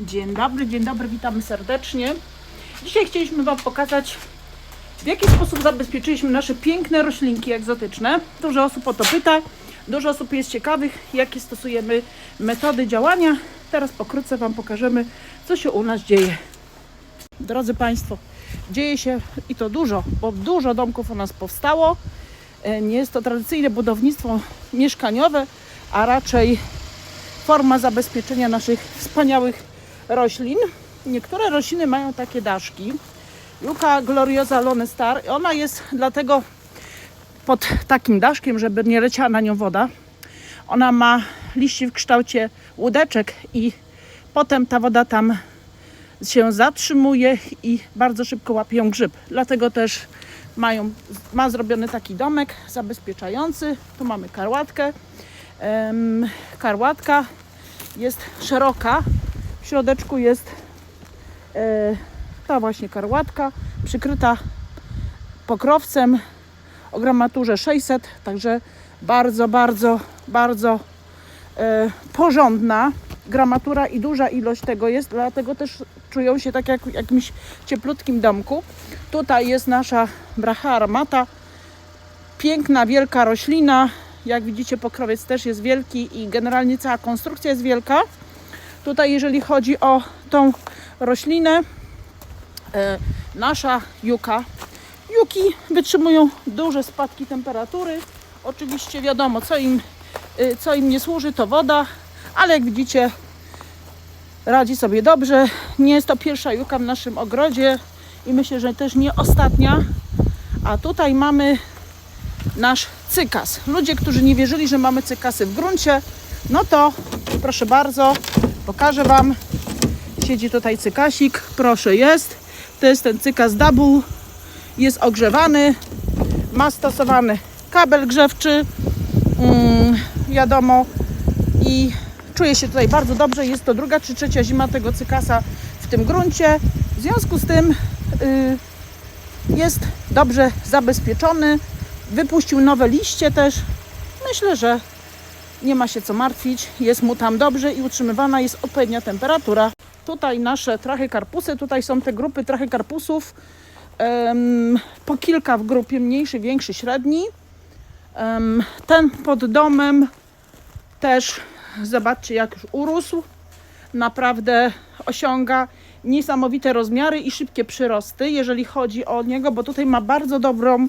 Dzień dobry, dzień dobry, witamy serdecznie. Dzisiaj chcieliśmy Wam pokazać, w jaki sposób zabezpieczyliśmy nasze piękne roślinki egzotyczne. Dużo osób o to pyta, dużo osób jest ciekawych, jakie stosujemy metody działania. Teraz pokrótce Wam pokażemy, co się u nas dzieje. Drodzy Państwo, dzieje się i to dużo, bo dużo domków u nas powstało. E, Nie jest to tradycyjne budownictwo mieszkaniowe, a raczej forma zabezpieczenia naszych wspaniałych roślin. Niektóre rośliny mają takie daszki. Juka gloriosa Lone Star. Ona jest dlatego pod takim daszkiem, żeby nie leciała na nią woda. Ona ma liści w kształcie łódeczek i potem ta woda tam się zatrzymuje i bardzo szybko łapie ją grzyb. Dlatego też mają, ma zrobiony taki domek zabezpieczający. Tu mamy karłatkę. Karłatka jest szeroka. W środeczku jest e, ta właśnie karłatka przykryta pokrowcem o gramaturze 600, także bardzo, bardzo, bardzo e, porządna gramatura i duża ilość tego jest, dlatego też czują się tak jak w jakimś cieplutkim domku. Tutaj jest nasza bracha armata, piękna, wielka roślina. Jak widzicie, pokrowiec też jest wielki i generalnie cała konstrukcja jest wielka. Tutaj, jeżeli chodzi o tą roślinę, e, nasza juka. Juki wytrzymują duże spadki temperatury. Oczywiście wiadomo, co im, y, co im nie służy, to woda, ale jak widzicie, radzi sobie dobrze. Nie jest to pierwsza juka w naszym ogrodzie i myślę, że też nie ostatnia. A tutaj mamy nasz cykas. Ludzie, którzy nie wierzyli, że mamy cykasy w gruncie, no to proszę bardzo, pokażę Wam. Siedzi tutaj cykasik, proszę jest. To jest ten cykas double. Jest ogrzewany, ma stosowany kabel grzewczy, mm, wiadomo, i czuje się tutaj bardzo dobrze. Jest to druga czy trzecia zima tego cykasa w tym gruncie. W związku z tym y, jest dobrze zabezpieczony. Wypuścił nowe liście też. Myślę, że nie ma się co martwić. Jest mu tam dobrze i utrzymywana jest odpowiednia temperatura. Tutaj nasze trachykarpusy, tutaj są te grupy trachykarpusów. Em, po kilka w grupie, mniejszy, większy, średni. Em, ten pod domem też zobaczcie jak już urósł. Naprawdę osiąga niesamowite rozmiary i szybkie przyrosty, jeżeli chodzi o niego, bo tutaj ma bardzo dobrą,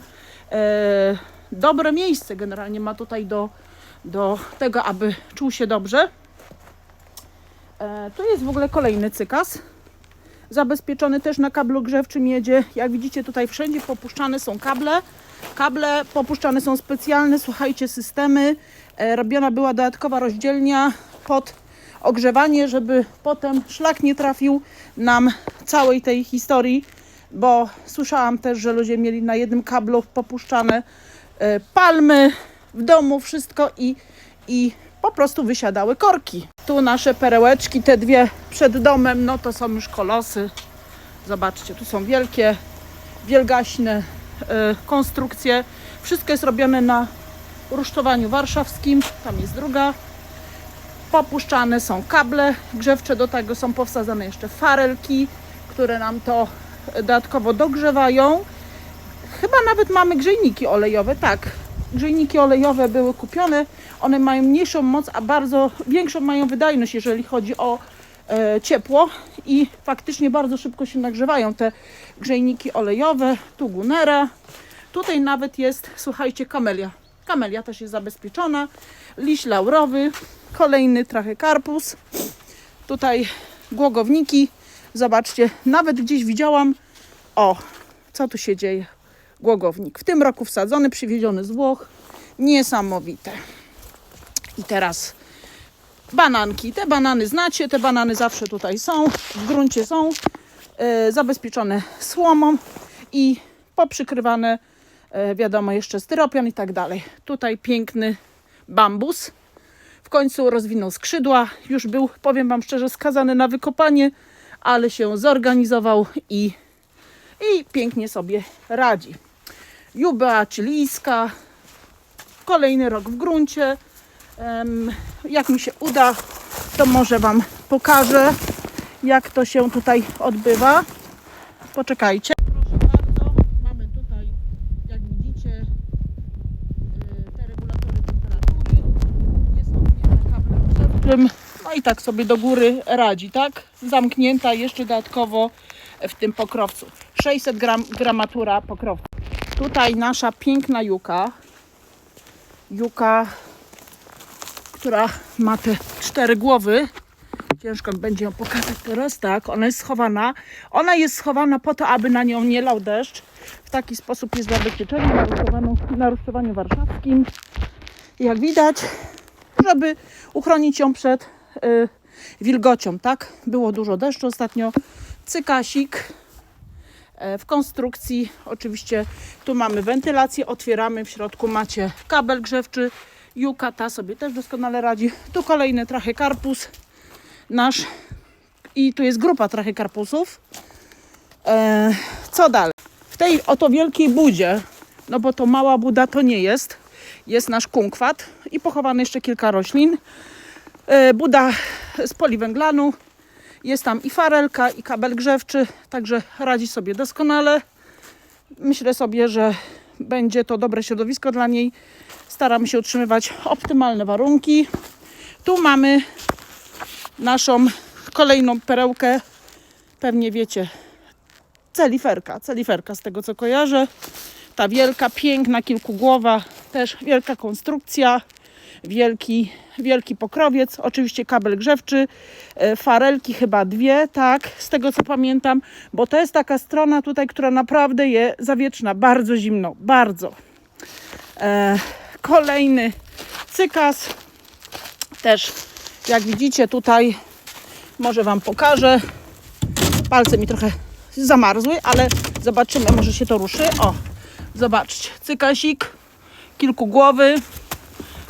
e, dobre miejsce generalnie ma tutaj do, do tego, aby czuł się dobrze. E, tu jest w ogóle kolejny cykas, zabezpieczony też na kablu grzewczym jedzie. Jak widzicie tutaj wszędzie popuszczane są kable. Kable popuszczane są specjalne, słuchajcie, systemy. E, robiona była dodatkowa rozdzielnia pod ogrzewanie, żeby potem szlak nie trafił nam całej tej historii, bo słyszałam też, że ludzie mieli na jednym kablu popuszczane e, palmy w domu, wszystko i, i po prostu wysiadały korki. Tu nasze perełeczki, te dwie przed domem, no to są już kolosy. Zobaczcie, tu są wielkie, wielgaśne e, konstrukcje. Wszystko jest robione na rusztowaniu warszawskim. Tam jest druga. Popuszczane są kable grzewcze, do tego są powsadzane jeszcze farelki, które nam to dodatkowo dogrzewają. Chyba nawet mamy grzejniki olejowe, tak. Grzejniki olejowe były kupione. One mają mniejszą moc, a bardzo większą mają wydajność, jeżeli chodzi o e, ciepło i faktycznie bardzo szybko się nagrzewają te grzejniki olejowe. Tu gunera. Tutaj nawet jest, słuchajcie, kamelia. Kamelia też jest zabezpieczona. Liść laurowy, kolejny trachykarpus. Tutaj głogowniki. Zobaczcie, nawet gdzieś widziałam. O, co tu się dzieje? Głogownik. W tym roku wsadzony, przywieziony z Włoch. Niesamowite. I teraz bananki. Te banany znacie, te banany zawsze tutaj są, w gruncie są e, zabezpieczone słomą i poprzykrywane, e, wiadomo, jeszcze styropian i tak dalej. Tutaj piękny bambus. W końcu rozwinął skrzydła. Już był, powiem Wam szczerze, skazany na wykopanie, ale się zorganizował i, i pięknie sobie radzi. Juba chilijska. Kolejny rok w gruncie. Jak mi się uda, to może Wam pokażę. jak to się tutaj odbywa. Poczekajcie. No i tak sobie do góry radzi, tak? Zamknięta jeszcze dodatkowo w tym pokrowcu. 600 gram, gramatura pokrowca. Tutaj nasza piękna juka. Juka, która ma te cztery głowy. Ciężko będzie ją pokazać teraz, tak? Ona jest schowana. Ona jest schowana po to, aby na nią nie lał deszcz. W taki sposób jest zabezpieczona na rusztowaniu- warszawskim. Jak widać, żeby uchronić ją przed y, wilgocią, tak? Było dużo deszczu ostatnio. Cykasik w konstrukcji. Oczywiście tu mamy wentylację, otwieramy, w środku macie kabel grzewczy. Juka ta sobie też doskonale radzi. Tu kolejny trachykarpus nasz i tu jest grupa trachykarpusów. E, co dalej? W tej oto wielkiej budzie, no bo to mała buda to nie jest, jest nasz kunkwat i pochowane jeszcze kilka roślin. E, buda z poliwęglanu, jest tam i farelka, i kabel grzewczy, także radzi sobie doskonale. Myślę sobie, że będzie to dobre środowisko dla niej. Staramy się utrzymywać optymalne warunki. Tu mamy naszą kolejną perełkę. Pewnie wiecie, celiferka. Celiferka z tego co kojarzę. Ta wielka, piękna, kilkugłowa, też wielka konstrukcja. Wielki, wielki pokrowiec, oczywiście kabel grzewczy, e, farelki chyba dwie, tak, z tego co pamiętam, bo to jest taka strona tutaj, która naprawdę jest zawietrzna, bardzo zimno, bardzo. E, kolejny cykas, też jak widzicie tutaj, może Wam pokażę, palce mi trochę zamarzły, ale zobaczymy, może się to ruszy. O, zobaczcie, cykasik, kilkugłowy,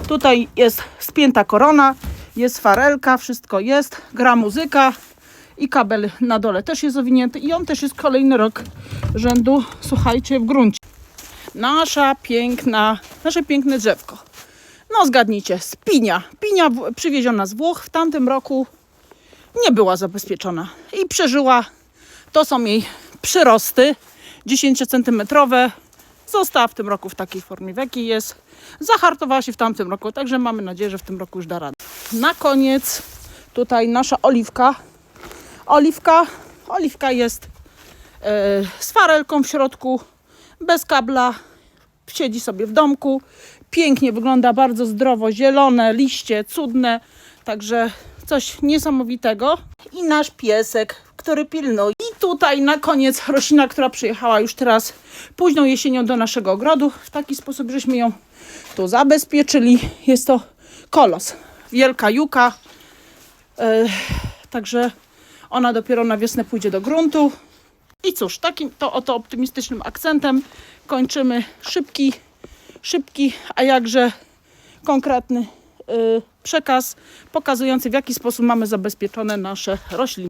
Tutaj jest spięta korona, jest farelka, wszystko jest, gra muzyka i kabel na dole też jest owinięty i on też jest kolejny rok rzędu, słuchajcie, w gruncie. Nasza piękna, nasze piękne drzewko. No zgadnijcie, z pinia. Pinia przywieziona z Włoch w tamtym roku nie była zabezpieczona i przeżyła. To są jej przyrosty 10 cm. Została w tym roku w takiej formie, w jakiej jest. Zahartowała się w tamtym roku, także mamy nadzieję, że w tym roku już da radę. Na koniec tutaj nasza oliwka. Oliwka, oliwka jest e, z farelką w środku, bez kabla. Siedzi sobie w domku. Pięknie wygląda, bardzo zdrowo, zielone, liście, cudne. Także coś niesamowitego. I nasz piesek, który pilnuje. Tutaj na koniec roślina, która przyjechała już teraz późną jesienią do naszego ogrodu. W taki sposób żeśmy ją tu zabezpieczyli. Jest to kolos. Wielka juka. E, także ona dopiero na wiosnę pójdzie do gruntu. I cóż, takim to oto optymistycznym akcentem kończymy szybki, szybki, a jakże konkretny y, przekaz pokazujący w jaki sposób mamy zabezpieczone nasze rośliny.